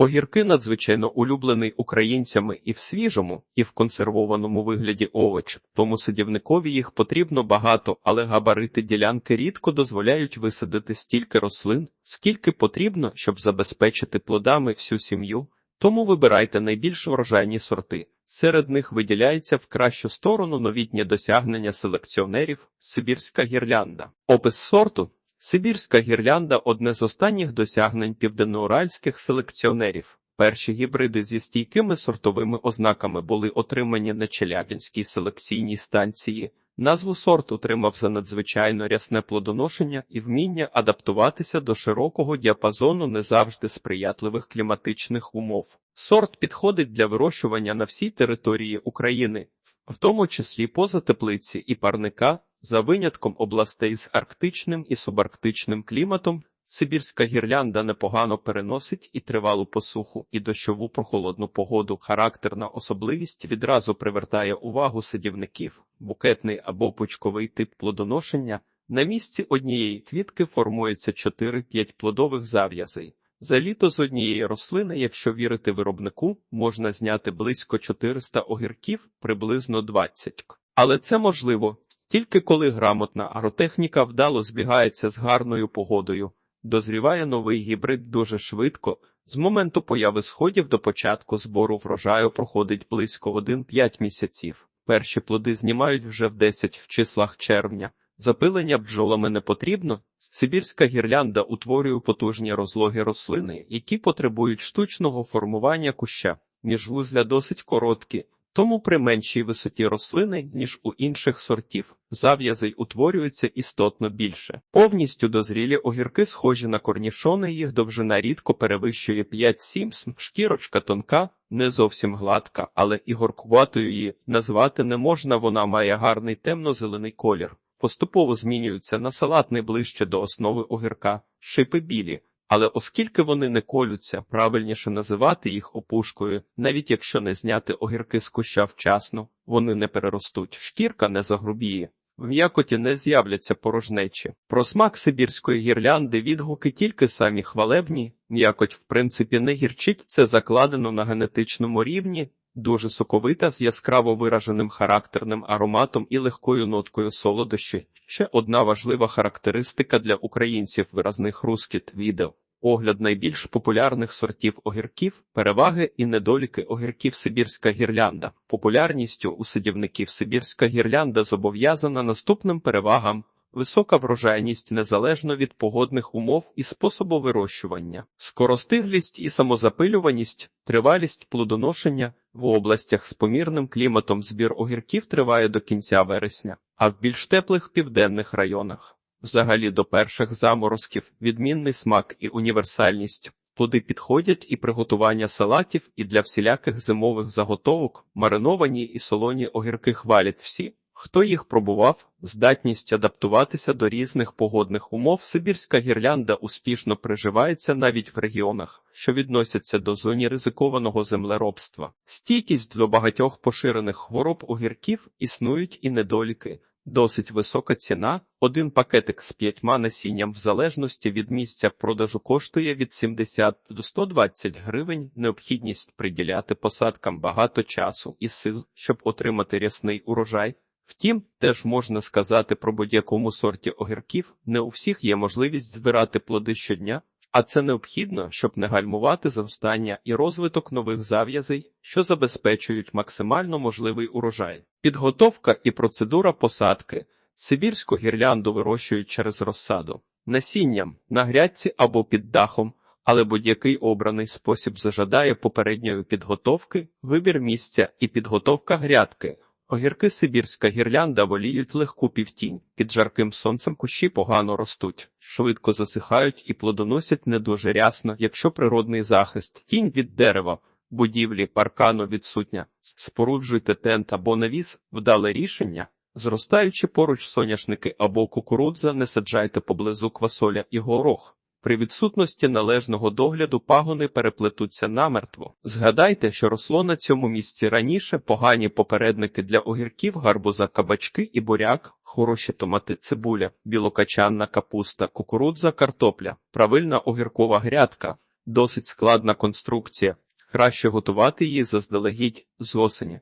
Огірки надзвичайно улюблений українцями і в свіжому, і в консервованому вигляді овоч, тому садівникові їх потрібно багато, але габарити ділянки рідко дозволяють висадити стільки рослин, скільки потрібно, щоб забезпечити плодами всю сім'ю. Тому вибирайте найбільш врожайні сорти. Серед них виділяється в кращу сторону новітнє досягнення селекціонерів Сибірська гірлянда. Опис сорту Сибірська гірлянда одне з останніх досягнень південноуральських селекціонерів. Перші гібриди зі стійкими сортовими ознаками були отримані на Челябінській селекційній станції. Назву сорт отримав за надзвичайно рясне плодоношення і вміння адаптуватися до широкого діапазону не завжди сприятливих кліматичних умов. Сорт підходить для вирощування на всій території України, в тому числі поза теплиці і парника, за винятком областей з арктичним і субарктичним кліматом. Сибірська гірлянда непогано переносить і тривалу посуху, і дощову прохолодну погоду. Характерна особливість відразу привертає увагу садівників, букетний або пучковий тип плодоношення. На місці однієї квітки формується 4-5 плодових зав'язей. За літо з однієї рослини, якщо вірити виробнику, можна зняти близько 400 огірків, приблизно 20. Але це можливо тільки коли грамотна агротехніка вдало збігається з гарною погодою. Дозріває новий гібрид дуже швидко. З моменту появи сходів до початку збору врожаю проходить близько 1-5 місяців. Перші плоди знімають вже в 10 в числах червня. Запилення бджолами не потрібно. Сибірська гірлянда утворює потужні розлоги рослини, які потребують штучного формування куща. Міжвузля досить короткі, тому при меншій висоті рослини, ніж у інших сортів, зав'язей утворюється істотно більше. Повністю дозрілі огірки схожі на корнішони, їх довжина рідко перевищує 5-7 см, шкірочка тонка, не зовсім гладка, але і горкуватою її назвати не можна, вона має гарний темно-зелений колір. Поступово змінюються на салатний ближче до основи огірка, шипи білі. Але оскільки вони не колються, правильніше називати їх опушкою, навіть якщо не зняти огірки з куща вчасно, вони не переростуть, шкірка не загрубіє, в м'якоті не з'являться порожнечі. Про смак сибірської гірлянди відгуки тільки самі хвалебні, м'якоть в принципі не гірчить, це закладено на генетичному рівні, дуже соковита з яскраво вираженим характерним ароматом і легкою ноткою солодощі. Ще одна важлива характеристика для українців виразний хрускіт відео. Огляд найбільш популярних сортів огірків, переваги і недоліки огірків Сибірська гірлянда. Популярністю у садівників Сибірська гірлянда зобов'язана наступним перевагам. Висока врожайність незалежно від погодних умов і способу вирощування, скоростиглість і самозапилюваність, тривалість плодоношення в областях з помірним кліматом збір огірків триває до кінця вересня, а в більш теплих південних районах. Взагалі до перших заморозків відмінний смак і універсальність. Плоди підходять і приготування салатів, і для всіляких зимових заготовок, мариновані і солоні огірки хвалять всі. Хто їх пробував, здатність адаптуватися до різних погодних умов, Сибірська гірлянда успішно приживається навіть в регіонах, що відносяться до зоні ризикованого землеробства. Стійкість до багатьох поширених хвороб огірків існують і недоліки. Досить висока ціна. Один пакетик з п'ятьма насінням в залежності від місця продажу коштує від 70 до 120 гривень. Необхідність приділяти посадкам багато часу і сил, щоб отримати рясний урожай. Втім, теж можна сказати про будь-якому сорті огірків, не у всіх є можливість збирати плоди щодня, а це необхідно, щоб не гальмувати зростання і розвиток нових зав'язей, що забезпечують максимально можливий урожай. Підготовка і процедура посадки. Сибірську гірлянду вирощують через розсаду, насінням, на грядці або під дахом, але будь-який обраний спосіб зажадає попередньої підготовки, вибір місця і підготовка грядки. Огірки Сибірська гірлянда воліють легку півтінь, під жарким сонцем кущі погано ростуть, швидко засихають і плодоносять не дуже рясно, якщо природний захист, тінь від дерева, будівлі, паркану відсутня, споруджуйте тент або навіс, вдале рішення, зростаючи поруч соняшники або кукурудза, не саджайте поблизу квасоля і горох. При відсутності належного догляду пагони переплетуться намертво. Згадайте, що росло на цьому місці раніше погані попередники для огірків, гарбуза, кабачки і буряк, хороші томати, цибуля, білокачанна капуста, кукурудза, картопля, правильна огіркова грядка. Досить складна конструкція. Краще готувати її заздалегідь з осені.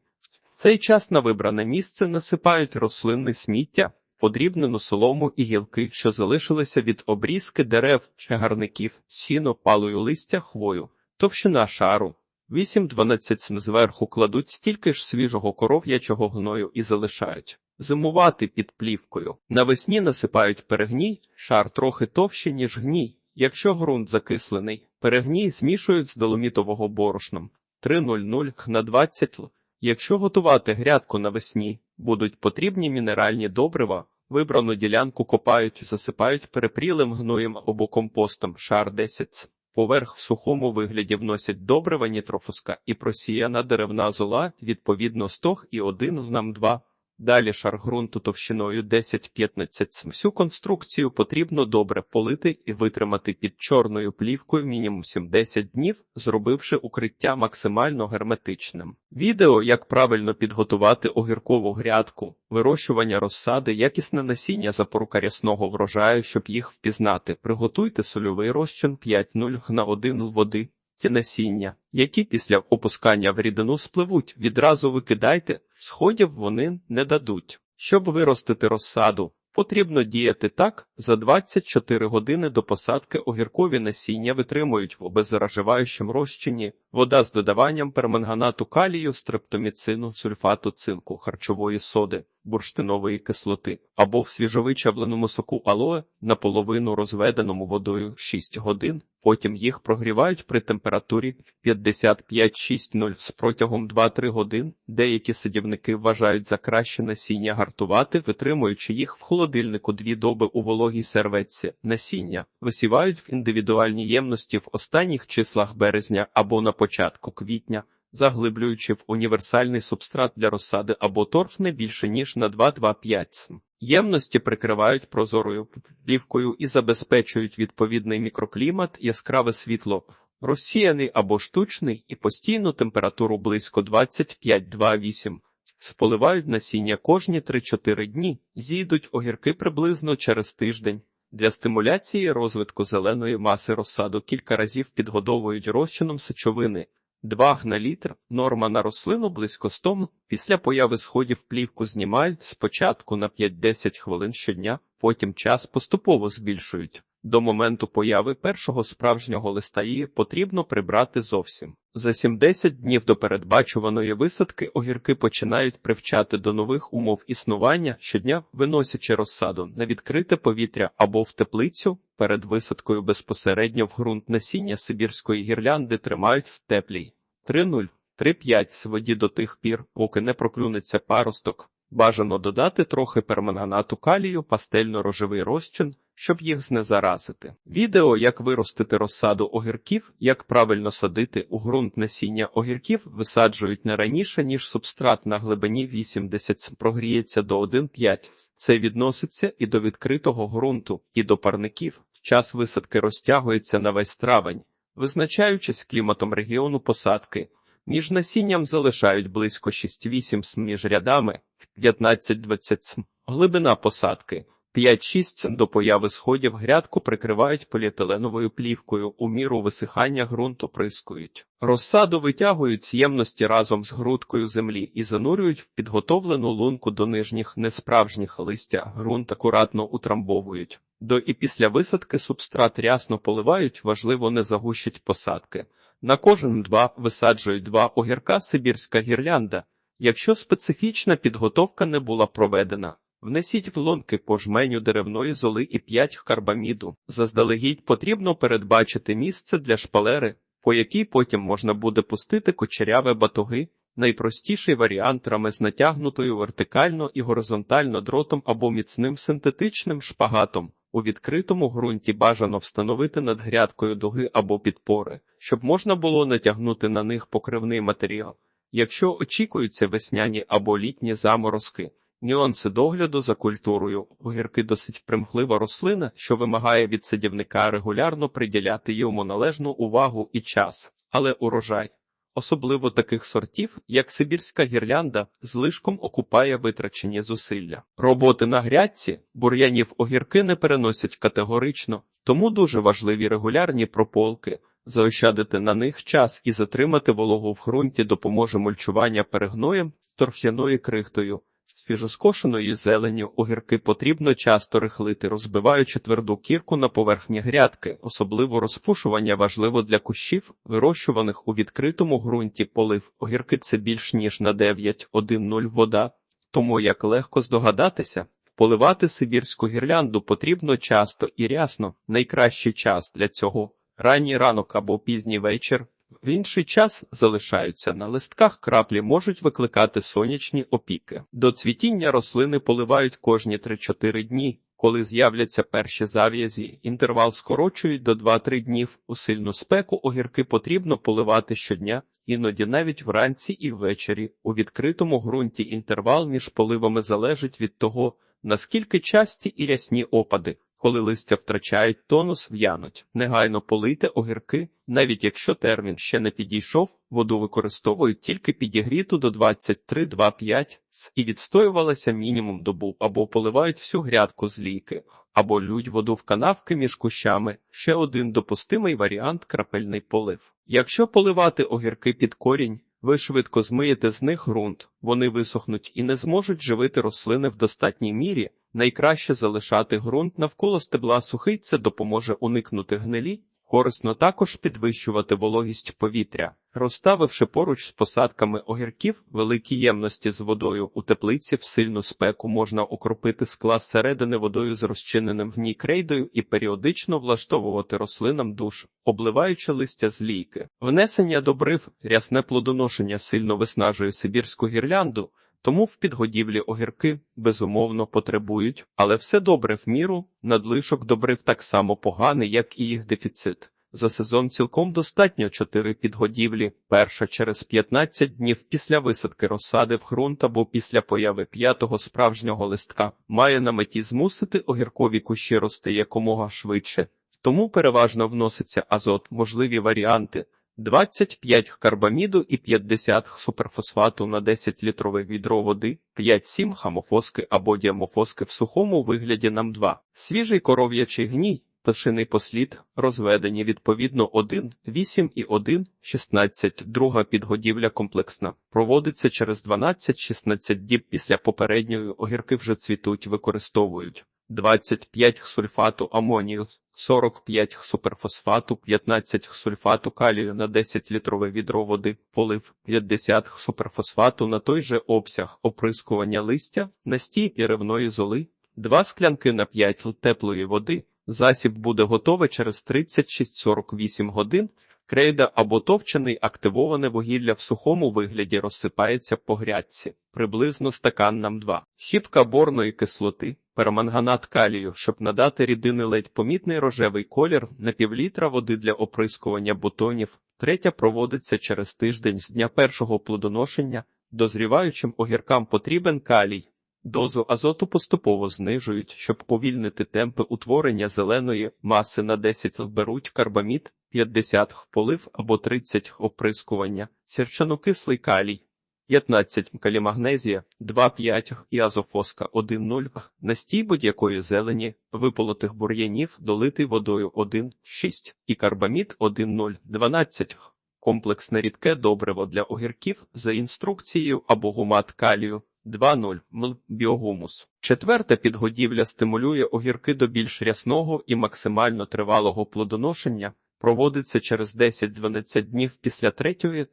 В цей час на вибране місце насипають рослинне сміття, подрібнену солому і гілки, що залишилися від обрізки дерев, чагарників, сіно, палою листя, хвою, товщина шару. 8-12 см зверху кладуть стільки ж свіжого коров'ячого гною і залишають. Зимувати під плівкою. Навесні насипають перегній, шар трохи товщий, ніж гній. Якщо ґрунт закислений, перегній змішують з доломітового борошном 3,00 х на 20 л. Якщо готувати грядку навесні, будуть потрібні мінеральні добрива, вибрану ділянку копають, засипають перепрілим гноєм або компостом шар 10. Поверх в сухому вигляді вносять добрива нітрофуска і просіяна деревна зола, відповідно стог і 1 нам 2. Далі шар ґрунту товщиною 10-15 см. Всю конструкцію потрібно добре полити і витримати під чорною плівкою мінімум 7-10 днів, зробивши укриття максимально герметичним. Відео, як правильно підготувати огіркову грядку, вирощування розсади, якісне насіння запорука рясного врожаю, щоб їх впізнати. Приготуйте сольовий розчин 5-0 на 1 л води. Ті насіння, які після опускання в рідину спливуть, відразу викидайте, сходів вони не дадуть. Щоб виростити розсаду, потрібно діяти так, за 24 години до посадки огіркові насіння витримують в обеззараживаючому розчині, вода з додаванням перманганату калію, стрептоміцину, сульфату цинку, харчової соди, бурштинової кислоти або в свіжовичавленому соку алоe наполовину розведеному водою 6 годин, потім їх прогрівають при температурі 55-60 протягом 2-3 годин. Деякі садівники вважають за краще насіння гартувати, витримуючи їх в холодильнику дві доби у вологій серветці. Насіння висівають в індивідуальні ємності в останніх числах березня або на початку квітня. Заглиблюючи в універсальний субстрат для розсади або торф не більше ніж на 2-2-5 см. Ємності прикривають прозорою плівкою і забезпечують відповідний мікроклімат, яскраве світло, розсіяний або штучний і постійну температуру близько 25-2,8. Споливають насіння кожні 3-4 дні, зійдуть огірки приблизно через тиждень. Для стимуляції розвитку зеленої маси розсаду кілька разів підгодовують розчином сечовини. 2 г на літр, норма на рослину близько 100. Після появи сходів плівку знімають спочатку на 5-10 хвилин щодня, потім час поступово збільшують. До моменту появи першого справжнього листа її потрібно прибрати зовсім. За 70 днів до передбачуваної висадки огірки починають привчати до нових умов існування, щодня виносячи розсаду на відкрите повітря або в теплицю. Перед висадкою безпосередньо в ґрунт насіння сибірської гірлянди тримають в теплій 3-0, 3-5 воді до тих пір, поки не проклюнеться паросток. Бажано додати трохи перманганату калію, пастельно-рожевий розчин, щоб їх знезаразити. Відео, як виростити розсаду огірків, як правильно садити у ґрунт насіння огірків, висаджують не раніше, ніж субстрат на глибині 80 прогріється до 1,5. Це відноситься і до відкритого ґрунту, і до парників. Час висадки розтягується на весь травень, визначаючись кліматом регіону посадки. Між насінням залишають близько 6-8 см між рядами, 15-20 см. Глибина посадки 5-6 до появи сходів грядку прикривають поліетиленовою плівкою, у міру висихання ґрунту прискують. Розсаду витягують з ємності разом з грудкою землі і занурюють в підготовлену лунку до нижніх несправжніх листя, ґрунт акуратно утрамбовують. До і після висадки субстрат рясно поливають, важливо не загущить посадки. На кожен два висаджують два огірка сибірська гірлянда. Якщо специфічна підготовка не була проведена, внесіть в по жменю деревної золи і 5 карбаміду. Заздалегідь потрібно передбачити місце для шпалери, по якій потім можна буде пустити кочеряве батоги. Найпростіший варіант рами з натягнутою вертикально і горизонтально дротом або міцним синтетичним шпагатом. У відкритому ґрунті бажано встановити над грядкою дуги або підпори, щоб можна було натягнути на них покривний матеріал. Якщо очікуються весняні або літні заморозки, нюанси догляду за культурою, огірки досить примхлива рослина, що вимагає від садівника регулярно приділяти йому належну увагу і час, але урожай. Особливо таких сортів, як сибірська гірлянда, злишком окупає витрачені зусилля. Роботи на грядці бур'янів огірки не переносять категорично, тому дуже важливі регулярні прополки, Заощадити на них час і затримати вологу в ґрунті допоможе мульчування перегноєм, торф'яною крихтою. Свіжоскошеної зеленю огірки потрібно часто рихлити, розбиваючи тверду кірку на поверхні грядки. Особливо розпушування важливо для кущів, вирощуваних у відкритому ґрунті полив. Огірки це більш ніж на 9,1,0 вода, тому як легко здогадатися. Поливати сибірську гірлянду потрібно часто і рясно. Найкращий час для цього ранній ранок або пізній вечір. В інший час залишаються на листках краплі можуть викликати сонячні опіки. До цвітіння рослини поливають кожні 3-4 дні. Коли з'являться перші зав'язі, інтервал скорочують до 2-3 днів. У сильну спеку огірки потрібно поливати щодня, іноді навіть вранці і ввечері. У відкритому ґрунті інтервал між поливами залежить від того, наскільки часті і рясні опади. Коли листя втрачають тонус, в'януть. Негайно полийте огірки, навіть якщо термін ще не підійшов, воду використовують тільки підігріту до 23-25 і відстоювалася мінімум добу, або поливають всю грядку з лійки, або лють воду в канавки між кущами. Ще один допустимий варіант крапельний полив. Якщо поливати огірки під корінь, ви швидко змиєте з них ґрунт, вони висохнуть і не зможуть живити рослини в достатній мірі. Найкраще залишати ґрунт навколо стебла сухий, це допоможе уникнути гнилі. Корисно також підвищувати вологість повітря, розставивши поруч з посадками огірків великі ємності з водою у теплиці в сильну спеку можна окропити склад середини водою з розчиненим в ній крейдою і періодично влаштовувати рослинам душ, обливаючи листя з лійки. Внесення добрив, рясне плодоношення сильно виснажує сибірську гірлянду. Тому в підгодівлі огірки безумовно потребують, але все добре в міру, надлишок добрив так само поганий, як і їх дефіцит. За сезон цілком достатньо 4 підгодівлі, перша через 15 днів після висадки розсади в ґрунт або після появи п'ятого справжнього листка, має на меті змусити огіркові кущі рости якомога швидше. Тому переважно вноситься азот, можливі варіанти. 25 карбаміду і 50 суперфосфату на 10 літрове відро води, 5-7 хамофоски або діамофоски в сухому вигляді нам 2. Свіжий коров'ячий гній, пшений послід, розведені відповідно 1, 8 і 1, 16. Друга підгодівля комплексна. Проводиться через 12-16 діб після попередньої огірки вже цвітуть, використовують. 25 сульфату амонію, 45 суперфосфату, 15 сульфату калію на 10 літрове відро води, полив, 50 суперфосфату на той же обсяг, оприскування листя, настій і ревної золи, 2 склянки на 5 теплої води. Засіб буде готовий через 36-48 годин. Крейда або товчений активоване вугілля в сухому вигляді розсипається по грядці, приблизно стакан нам 2. Щіпка борної кислоти, перманганат калію, щоб надати рідини ледь помітний рожевий колір на півлітра води для оприскування бутонів. Третя проводиться через тиждень з дня першого плодоношення. Дозріваючим огіркам потрібен калій. Дозу азоту поступово знижують, щоб повільнити темпи утворення зеленої маси на 10 беруть карбамід, 50 полив або 30 оприскування, сірчанокислий калій, 15 калімагнезія, 2,5 і азофоска 1,0, настій будь-якої зелені, виполотих бур'янів, долитий водою 1,6 і карбамід 1,0, 12. Комплексне рідке добриво для огірків за інструкцією або гумат калію 2.0 мл біогумус. Четверта підгодівля стимулює огірки до більш рясного і максимально тривалого плодоношення. Проводиться через 10-12 днів після третьої.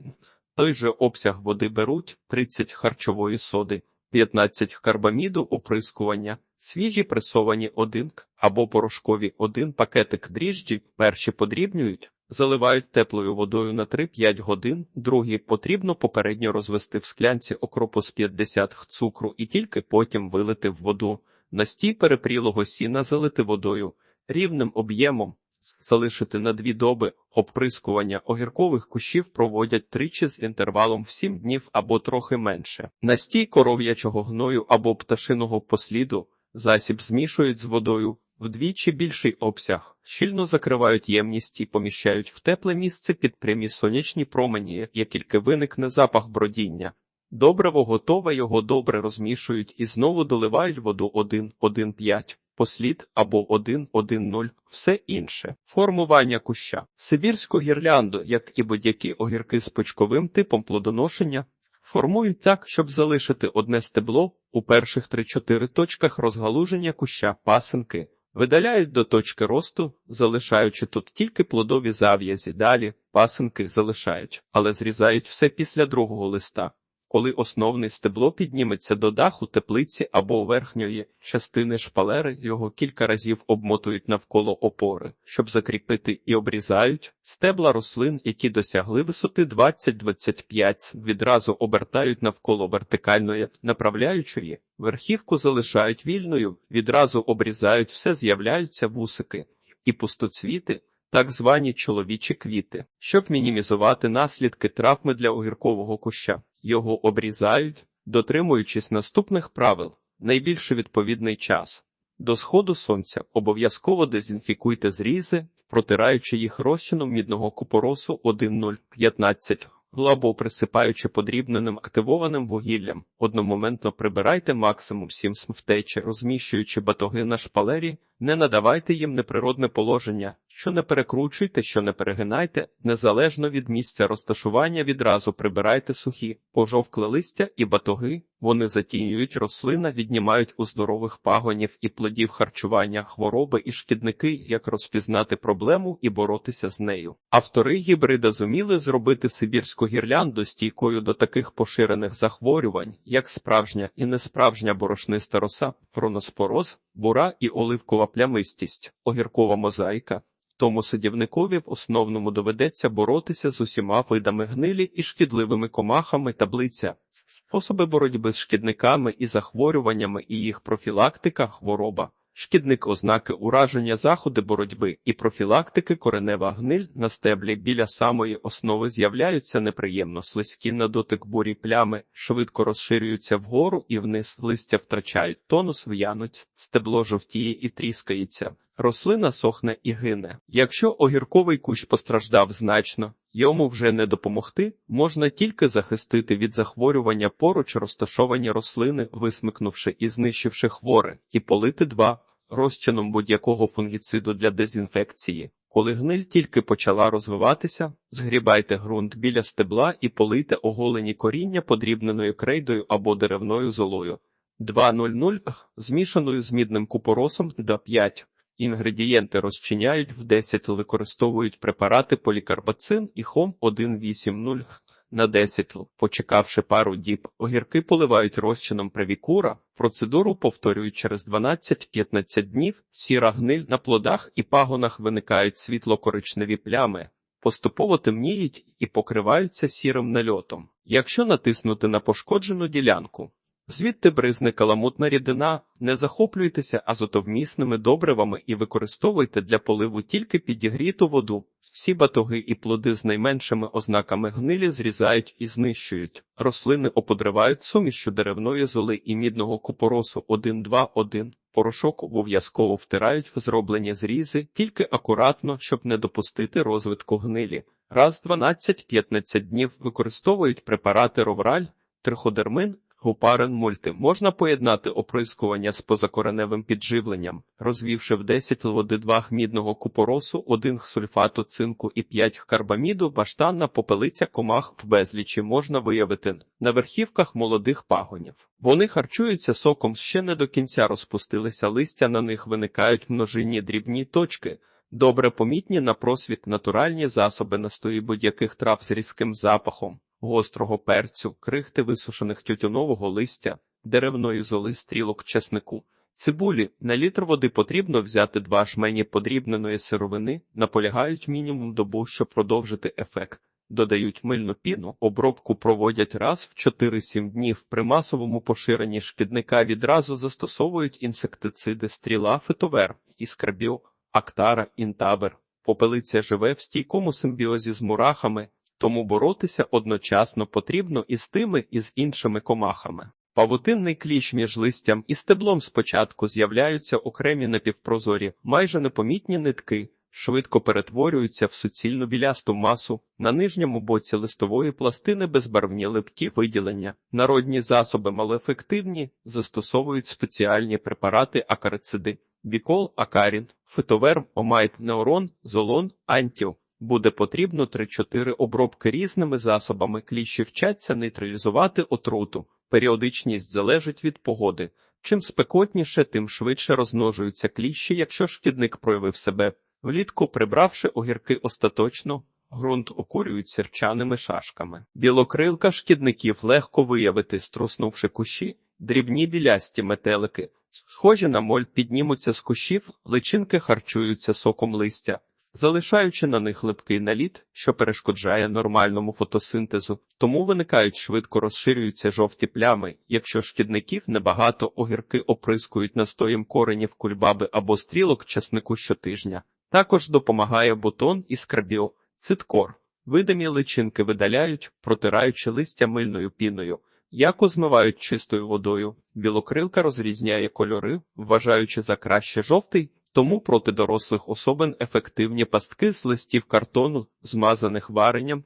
Той же обсяг води беруть 30 харчової соди, 15 карбаміду оприскування, свіжі пресовані 1 або порошкові 1 пакетик дріжджі, перші подрібнюють, заливають теплою водою на 3-5 годин, другі потрібно попередньо розвести в склянці окропу з 50 цукру і тільки потім вилити в воду. Настій перепрілого сіна залити водою рівним об'ємом. Залишити на дві доби оприскування огіркових кущів проводять тричі з інтервалом в 7 днів або трохи менше. Настій коров'ячого гною або пташиного посліду засіб змішують з водою вдвічі більший обсяг, щільно закривають ємність і поміщають в тепле місце під прямі сонячні промені, як тільки виникне запах бродіння. Добриво готове його добре розмішують і знову доливають воду 1-1,5. Послід або 1-1-0, все інше. Формування куща. Сибірську гірлянду, як і будь-які огірки з почковим типом плодоношення, формують так, щоб залишити одне стебло у перших 3-4 точках розгалуження куща пасинки. Видаляють до точки росту, залишаючи тут тільки плодові зав'язі. Далі пасинки залишають, але зрізають все після другого листа. Коли основне стебло підніметься до даху теплиці або верхньої частини шпалери, його кілька разів обмотують навколо опори, щоб закріпити і обрізають. Стебла рослин, які досягли висоти 20-25, відразу обертають навколо вертикальної направляючої. Верхівку залишають вільною, відразу обрізають, все з'являються вусики і пустоцвіти, так звані чоловічі квіти, щоб мінімізувати наслідки травми для огіркового куща. Його обрізають, дотримуючись наступних правил. Найбільше відповідний час. До сходу сонця обов'язково дезінфікуйте зрізи, протираючи їх розчином мідного купоросу 1,015 або присипаючи подрібненим активованим вугіллям. Одномоментно прибирайте максимум 7 втечі, розміщуючи батоги на шпалері, не надавайте їм неприродне положення, що не перекручуйте, що не перегинайте, незалежно від місця розташування відразу прибирайте сухі, пожовкле листя і батоги, вони затінюють рослина, віднімають у здорових пагонів і плодів харчування хвороби і шкідники, як розпізнати проблему і боротися з нею. Автори гібрида зуміли зробити сибірську гірлянду стійкою до таких поширених захворювань, як справжня і несправжня борошниста роса, фроноспороз, бура і оливкова плямистість, огіркова мозаїка. Тому садівникові в основному доведеться боротися з усіма видами гнилі і шкідливими комахами таблиця. Способи боротьби з шкідниками і захворюваннями і їх профілактика, хвороба. Шкідник ознаки ураження заходи боротьби і профілактики коренева гниль на стеблі біля самої основи з'являються неприємно слизькі на дотик бурі плями, швидко розширюються вгору і вниз, листя втрачають тонус, в'януть, стебло жовтіє і тріскається. Рослина сохне і гине. Якщо огірковий кущ постраждав значно, йому вже не допомогти, можна тільки захистити від захворювання поруч розташовані рослини, висмикнувши і знищивши хворе, і полити два розчином будь-якого фунгіциду для дезінфекції. Коли гниль тільки почала розвиватися, згрібайте ґрунт біля стебла і полийте оголені коріння подрібненою крейдою або деревною золою. 2.00 змішаною з мідним купоросом до 5. Інгредієнти розчиняють в 10 використовують препарати полікарбацин і хом 1,8,0 на 10 л. Почекавши пару діб, огірки поливають розчином правікура, процедуру повторюють через 12-15 днів, сіра гниль на плодах і пагонах виникають світло-коричневі плями, поступово темніють і покриваються сірим нальотом. Якщо натиснути на пошкоджену ділянку, Звідти бризне каламутна рідина, не захоплюйтеся азотовмісними добривами і використовуйте для поливу тільки підігріту воду. Всі батоги і плоди з найменшими ознаками гнилі зрізають і знищують. Рослини оподривають сумішю деревної золи і мідного купоросу 1-2-1. Порошок обов'язково втирають в зроблені зрізи, тільки акуратно, щоб не допустити розвитку гнилі. Раз 12-15 днів використовують препарати ровраль, триходермин, Гупарен мульти можна поєднати оприскування з позакореневим підживленням, розвівши в 10 води 2 мідного купоросу, 1 сульфату цинку і 5 карбаміду, баштанна попелиця комах в безлічі можна виявити на верхівках молодих пагонів. Вони харчуються соком, ще не до кінця розпустилися листя, на них виникають множинні дрібні точки. Добре помітні на просвіт натуральні засоби настої будь-яких трав з різким запахом гострого перцю, крихти висушених тютюнового листя, деревної золи стрілок чеснику. Цибулі на літр води потрібно взяти два жмені подрібненої сировини, наполягають мінімум добу, щоб продовжити ефект. Додають мильну піну, обробку проводять раз в 4-7 днів. При масовому поширенні шкідника відразу застосовують інсектициди стріла, фитовер, іскарбіо, актара, інтабер. Попелиця живе в стійкому симбіозі з мурахами, тому боротися одночасно потрібно і з тими, і з іншими комахами. Павутинний кліщ між листям і стеблом спочатку з'являються окремі напівпрозорі, майже непомітні нитки, швидко перетворюються в суцільну білясту масу, на нижньому боці листової пластини безбарвні липкі виділення. Народні засоби малоефективні, застосовують спеціальні препарати акарициди. бікол, акарін, фитоверм, омайт, неорон, золон, антіл. Буде потрібно 3-4 обробки різними засобами. Кліщі вчаться нейтралізувати отруту. Періодичність залежить від погоди. Чим спекотніше, тим швидше розмножуються кліщі, якщо шкідник проявив себе. Влітку, прибравши огірки остаточно, ґрунт окурюють сірчаними шашками. Білокрилка шкідників легко виявити, струснувши кущі, дрібні білясті метелики. Схожі на моль піднімуться з кущів, личинки харчуються соком листя, залишаючи на них липкий наліт, що перешкоджає нормальному фотосинтезу, тому виникають швидко розширюються жовті плями. Якщо шкідників небагато, огірки оприскують настоєм коренів кульбаби або стрілок часнику щотижня. Також допомагає бутон і скрабіо, циткор. Видимі личинки видаляють, протираючи листя мильною піною. Яку змивають чистою водою. Білокрилка розрізняє кольори, вважаючи за краще жовтий, тому проти дорослих особин ефективні пастки з листів картону, змазаних варенням,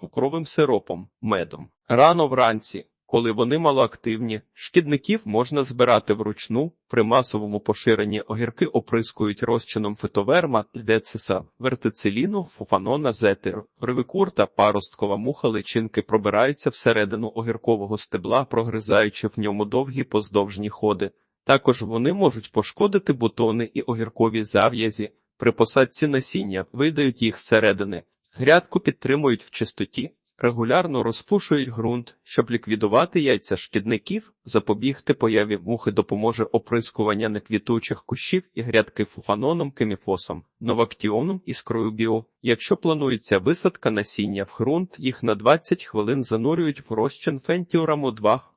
цукровим сиропом, медом. Рано вранці, коли вони малоактивні, шкідників можна збирати вручну. При масовому поширенні огірки оприскують розчином фитоверма, децеса, вертицеліну, фуфанона, зетер, ривикур та паросткова муха личинки пробираються всередину огіркового стебла, прогризаючи в ньому довгі поздовжні ходи. Також вони можуть пошкодити бутони і огіркові зав'язі. При посадці насіння видають їх зсередини. Грядку підтримують в чистоті, регулярно розпушують ґрунт, щоб ліквідувати яйця шкідників, запобігти появі мухи допоможе оприскування неквітучих кущів і грядки фуфаноном, кеміфосом, новактіоном і скроюбіо. Якщо планується висадка насіння в ґрунт, їх на 20 хвилин занурюють в розчин фентіураму 2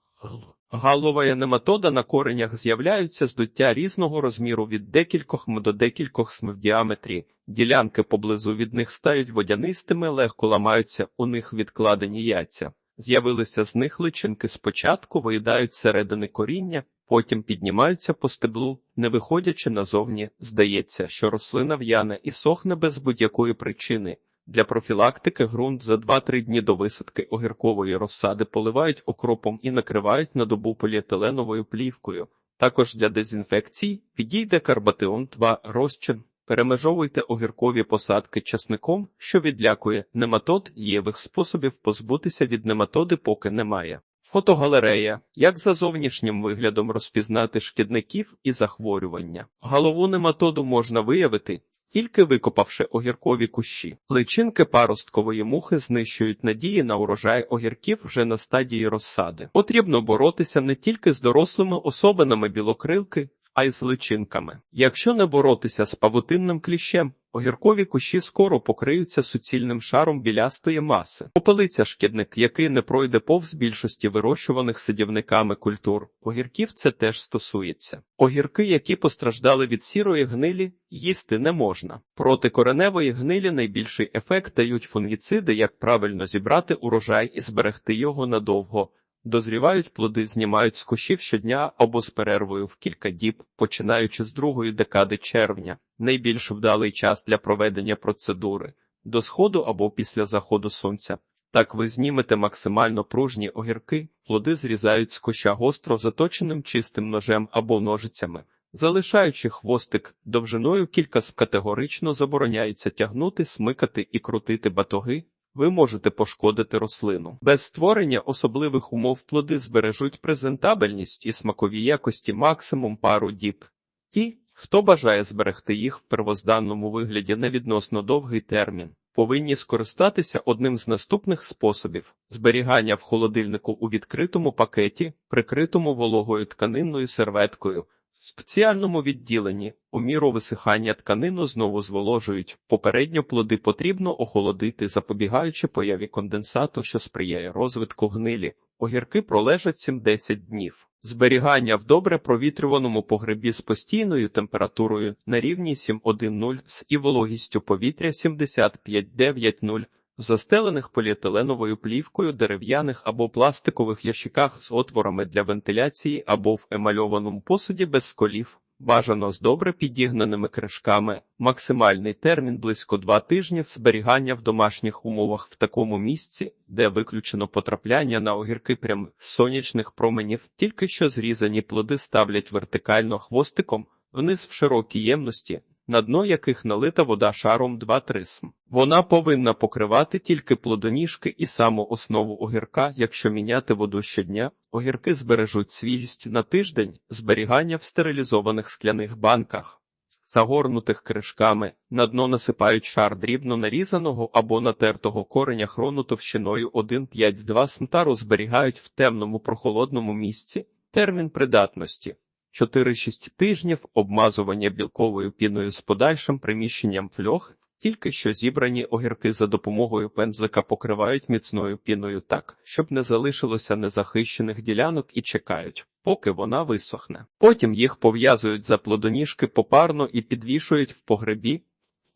Галова нематода на коренях з'являються здуття різного розміру від декількох м до декількох см в діаметрі. Ділянки поблизу від них стають водянистими, легко ламаються, у них відкладені яйця. З'явилися з них личинки спочатку, виїдають середини коріння, потім піднімаються по стеблу, не виходячи назовні. Здається, що рослина в'яне і сохне без будь-якої причини. Для профілактики ґрунт за 2-3 дні до висадки огіркової розсади поливають окропом і накривають на добу поліетиленовою плівкою. Також для дезінфекції підійде карбатеон 2 розчин. Перемежовуйте огіркові посадки часником, що відлякує нематод, євих способів позбутися від нематоди поки немає. Фотогалерея. Як за зовнішнім виглядом розпізнати шкідників і захворювання. Голову нематоду можна виявити, тільки викопавши огіркові кущі. Личинки паросткової мухи знищують надії на урожай огірків вже на стадії розсади. Потрібно боротися не тільки з дорослими особинами білокрилки, а й з личинками. Якщо не боротися з павутинним кліщем, огіркові кущі скоро покриються суцільним шаром білястої маси. Попелиться шкідник, який не пройде повз більшості вирощуваних сидівниками культур. Огірків це теж стосується. Огірки, які постраждали від сірої гнилі, їсти не можна. Проти кореневої гнилі найбільший ефект дають фунгіциди, як правильно зібрати урожай і зберегти його надовго. Дозрівають плоди, знімають з кущів щодня або з перервою в кілька діб, починаючи з другої декади червня, найбільш вдалий час для проведення процедури до сходу або після заходу сонця. Так ви знімете максимально пружні огірки, плоди зрізають з куща гостро заточеним чистим ножем або ножицями, залишаючи хвостик довжиною кілька категорично забороняється тягнути, смикати і крутити батоги ви можете пошкодити рослину. Без створення особливих умов плоди збережуть презентабельність і смакові якості максимум пару діб. Ті, хто бажає зберегти їх в первозданному вигляді на відносно довгий термін, повинні скористатися одним з наступних способів зберігання в холодильнику у відкритому пакеті, прикритому вологою тканинною серветкою. Спеціальному відділенні у міру висихання тканину знову зволожують. Попередньо плоди потрібно охолодити, запобігаючи появі конденсату, що сприяє розвитку гнилі. Огірки пролежать 7-10 днів. Зберігання в добре провітрюваному погребі з постійною температурою на рівні 7,1,0 з і вологістю повітря 75,9,0 в застелених поліетиленовою плівкою дерев'яних або пластикових ящиках з отворами для вентиляції або в емальованому посуді без сколів, бажано з добре підігнаними кришками, максимальний термін близько два тижнів зберігання в домашніх умовах в такому місці, де виключено потрапляння на огірки прямих сонячних променів, тільки що зрізані плоди ставлять вертикально хвостиком вниз в широкі ємності, на дно яких налита вода шаром 2-3 см. Вона повинна покривати тільки плодоніжки і саму основу огірка. Якщо міняти воду щодня, огірки збережуть свіжість на тиждень зберігання в стерилізованих скляних банках. Загорнутих кришками на дно насипають шар дрібно нарізаного або натертого кореня хрону товщиною 1,5-2 см та розберігають в темному прохолодному місці. Термін придатності 4-6 тижнів обмазування білковою піною з подальшим приміщенням фльох. Тільки що зібрані огірки за допомогою пензлика покривають міцною піною так, щоб не залишилося незахищених ділянок і чекають, поки вона висохне. Потім їх пов'язують за плодоніжки попарно і підвішують в погребі.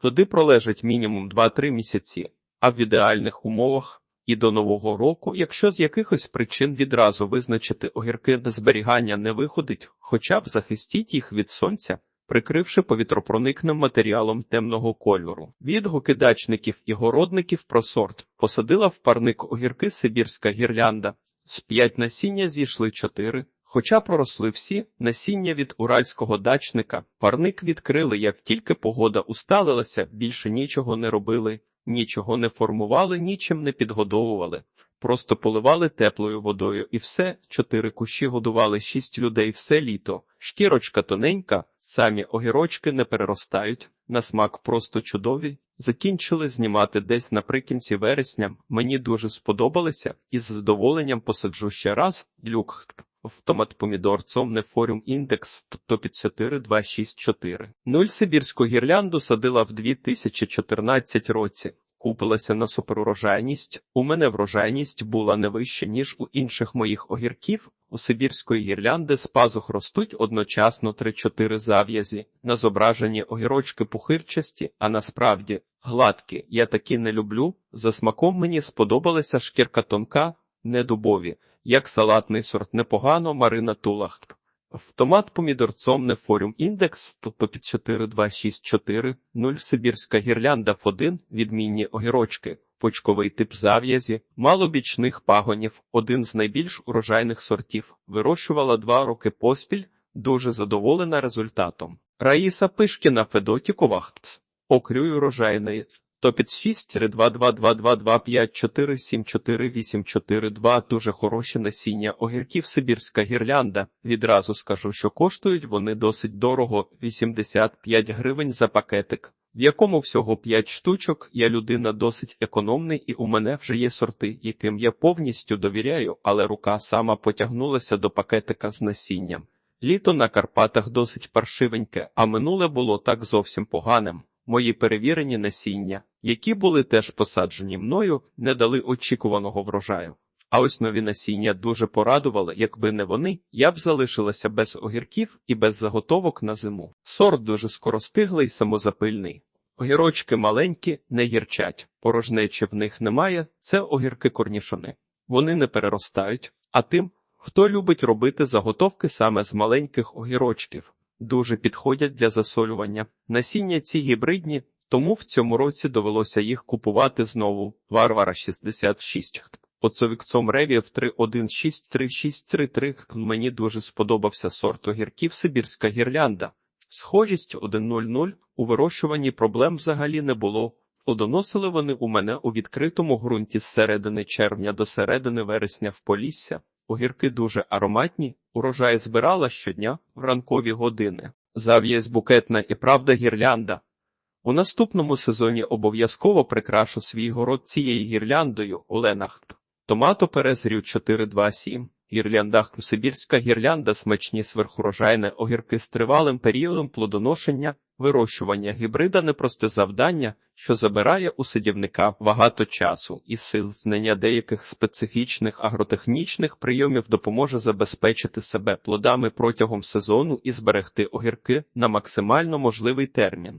Туди пролежать мінімум 2-3 місяці, а в ідеальних умовах і до нового року, якщо з якихось причин відразу визначити огірки на зберігання не виходить, хоча б захистіть їх від сонця прикривши повітропроникним матеріалом темного кольору. Відгуки дачників і городників про сорт посадила в парник огірки Сибірська гірлянда. З п'ять насіння зійшли чотири. Хоча проросли всі насіння від уральського дачника, парник відкрили, як тільки погода усталилася, більше нічого не робили, нічого не формували, нічим не підгодовували. Просто поливали теплою водою і все, чотири кущі годували шість людей все літо. Шкірочка тоненька, самі огірочки не переростають, на смак просто чудові. Закінчили знімати десь наприкінці вересня. Мені дуже сподобалися і з задоволенням посаджу ще раз. Люк. Автомат помідор цомне форум індекс 154264. Нуль сибірську гірлянду садила в 2014 році. Купилася на суперурожайність. У мене врожайність була не вища, ніж у інших моїх огірків. У сибірської гірлянди з пазух ростуть одночасно 3-4 зав'язі. На зображенні огірочки пухирчасті, а насправді гладкі. Я такі не люблю. За смаком мені сподобалася шкірка тонка, не дубові. Як салатний сорт непогано, Марина Тулах. Автомат помідорцом не форум індекс по 4264, 0 Сибірська гірлянда F1, відмінні огірочки, почковий тип зав'язі, мало бічних пагонів, один з найбільш урожайних сортів. Вирощувала два роки поспіль, дуже задоволена результатом. Раїса Пишкіна Федотікова, окрюй урожайної. Топіт 6 2 дуже хороші насіння огірків Сибірська гірлянда. Відразу скажу, що коштують вони досить дорого 85 гривень за пакетик, в якому всього 5 штучок. Я людина досить економний, і у мене вже є сорти, яким я повністю довіряю, але рука сама потягнулася до пакетика з насінням. Літо на Карпатах досить паршивеньке, а минуле було так зовсім поганим. Мої перевірені насіння, які були теж посаджені мною, не дали очікуваного врожаю. А ось нові насіння дуже порадували, якби не вони, я б залишилася без огірків і без заготовок на зиму. Сорт дуже скоростиглий, самозапильний. Огірочки маленькі, не гірчать, порожнечі в них немає, це огірки корнішони. Вони не переростають, а тим, хто любить робити заготовки саме з маленьких огірочків дуже підходять для засолювання. Насіння ці гібридні, тому в цьому році довелося їх купувати знову. Варвара 66. Оцовікцом ревів 316363 Мені дуже сподобався сорт огірків Сибірська гірлянда. Схожість 1.00 у вирощуванні проблем взагалі не було. Плодоносили вони у мене у відкритому ґрунті з середини червня до середини вересня в Полісся. Огірки дуже ароматні, урожай збирала щодня в ранкові години. Зав'язь букетна і правда гірлянда. У наступному сезоні обов'язково прикрашу свій город цією гірляндою Оленах. Томато перезрю 427. Гірляндах Сибірська гірлянда смачні сверхурожайне огірки з тривалим періодом плодоношення, вирощування гібрида непросте завдання, що забирає у садівника багато часу і сил. Знання деяких специфічних агротехнічних прийомів допоможе забезпечити себе плодами протягом сезону і зберегти огірки на максимально можливий термін.